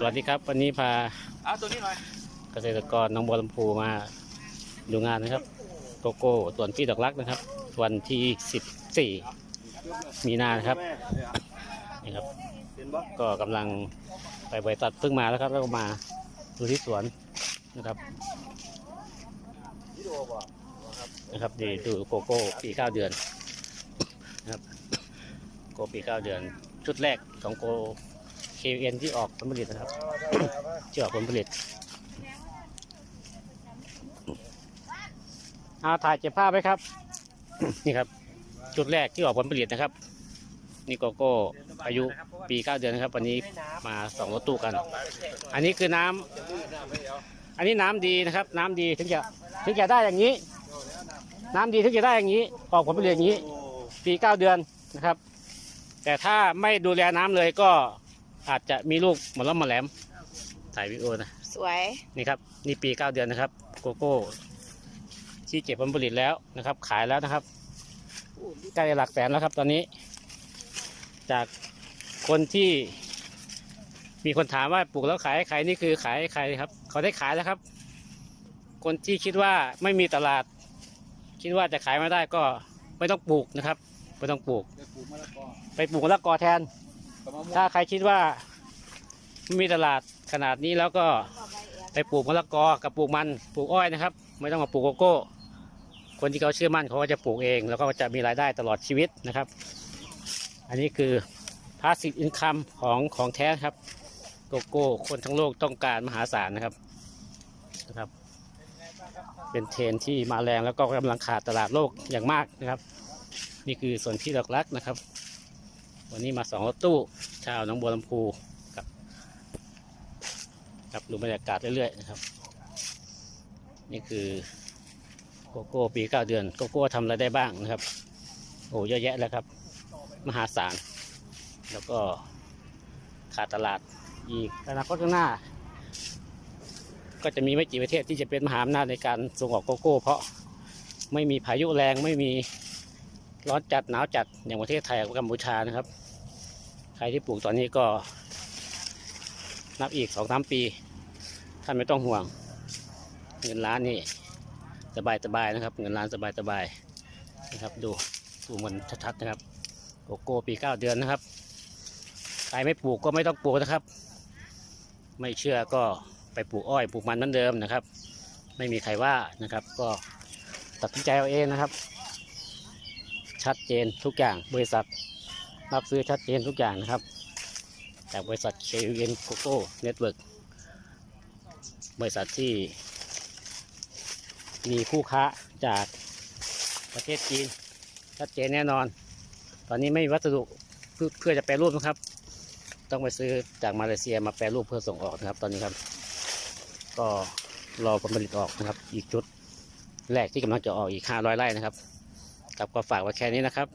สวัสดีครับ วันนี้พาเอาตัวนี้หน่อยเกษตรกรหน้องบัวลำพูมาดูงานนะครับโกโก้สวนพี่ดอกรักนะครับ วันที่ 14 มีนานะครับนี่ครับ เป็นบ่ก็กำลังไปบริษัทเพิ่งมาแล้วครับ แล้วก็มาดูที่สวนนะครับวิดีโอบ่นะครับดีดูโกโก้ปีเก้าเดือนนะครับโกปีเก้าเดือน ชุดแรกของโก เคเอ็นที่ออกผลผลิตนะครับ ที่ออกผลผลิตเอาถ่ายเก็บภาพไว้ครับ นี่ครับ จุดแรกที่ออกผลผลิตนะครับ นี่โกโก้อายุปีเก้าเดือนนะครับ วันนี้มาสองรถตู้กัน อันนี้คือน้ำอันนี้น้ำดีนะครับ น้ำดีถึงจะถึงจะได้อย่างนี้ น้ำดีถึงจะได้อย่างนี้ ออกผลผลิตอย่างนี้ ปีเก้าเดือนนะครับ แต่ถ้าไม่ดูแลน้ำเลยก็ อาจจะมีลูกหมดล้มหมดแหลมถ่ายวิดีโอนะสวยนี่ครับนี่ปีเก้าเดือนนะครับ โกโก้ที่เก็บผลผลิตแล้วนะครับ ขายแล้วนะครับใกล้หลักแสนแล้วครับ ตอนนี้ จากคนที่มีคนถามว่าปลูกแล้วขายให้ใครนี่คือขายให้ใครครับ เขาได้ขายแล้วครับ คนที่คิดว่าไม่มีตลาด คิดว่าจะขายไม่ได้ก็ไม่ต้องปลูกนะครับไม่ต้องปลูกเดี๋ยวปลูกมะละกอไปปลูกมะละกอแทนกับมะม่วง ถ้าใครคิดว่ามีตลาดขนาดนี้แล้วก็ไปปลูกมะละกอกับปลูกมันปลูกอ้อยนะครับ ไม่ต้องมาปลูกโกโก้ คนที่เขาเชื่อมั่นเขาก็จะปลูกเอง แล้วก็จะมีรายได้ตลอดชีวิตนะครับ อันนี้คือพาสซีฟอินคัมของของแท้ครับโกโก้คนทั้งโลกต้องการมหาศาลนะครับนะครับ เป็นเทรนที่มาแรงแล้วก็กำลังขาดตลาดโลกอย่างมากนะครับ นี่คือส่วนที่ดอกรักๆนะครับ วันนี้มาสองรถตู้ชาวหนองบัวลำพูกับกับดูบรรยากาศเรื่อยๆนะครับ นี่คือโกโก้ปีเก้าเดือนโกโก้ทำอะไรได้บ้างนะครับ โอ้เยอะแยะแล้วครับ มหาศาล แล้วก็ขาดตลาดอีกอนาคตข้างหน้า ก็จะมีไม่กี่ประเทศที่จะเป็นมหาอำนาจในการส่งออกโกโก้ เพราะไม่มีพายุแรงไม่มี ร้อนจัดหนาวจัดอย่างประเทศไทยกับกัมพูชานะครับ ใครที่ปลูกตอนนี้ก็ นับอีกสองสามปี ท่านไม่ต้องห่วง เงินล้านนี่สบายสบายๆนะครับ เงินล้านสบายสบายๆนะครับ ดูดูมันชัดๆนะครับโกโก้ปีเก้าเดือนนะครับ ใครไม่ปลูกก็ไม่ต้องปลูกนะครับ ไม่เชื่อก็ไปปลูกอ้อยปลูกมันเหมือนเดิมนะครับ ไม่มีใครว่านะครับ ก็ตัดสินใจเอาเองนะครับ ชัดเจนทุกอย่าง บริษัทรับซื้อชัดเจนทุกอย่างนะครับ จากบริษัท KUN Coco Network บริษัทที่ มีคู่ค้าจากประเทศจีน ชัดเจนแน่นอน ตอนนี้ไม่มีวัสดุเพื่อจะแปรรูปนะครับ ต้องไปซื้อจากมาเลเซียมาแปรรูปเพื่อส่งออกนะครับ ตอนนี้ครับ ก็รอผลผลิตออกนะครับ อีกจุดแรกที่กำลังจะออกอีก 500 ไร่นะครับ ครับก็ฝากไว้แค่นี้นะครับ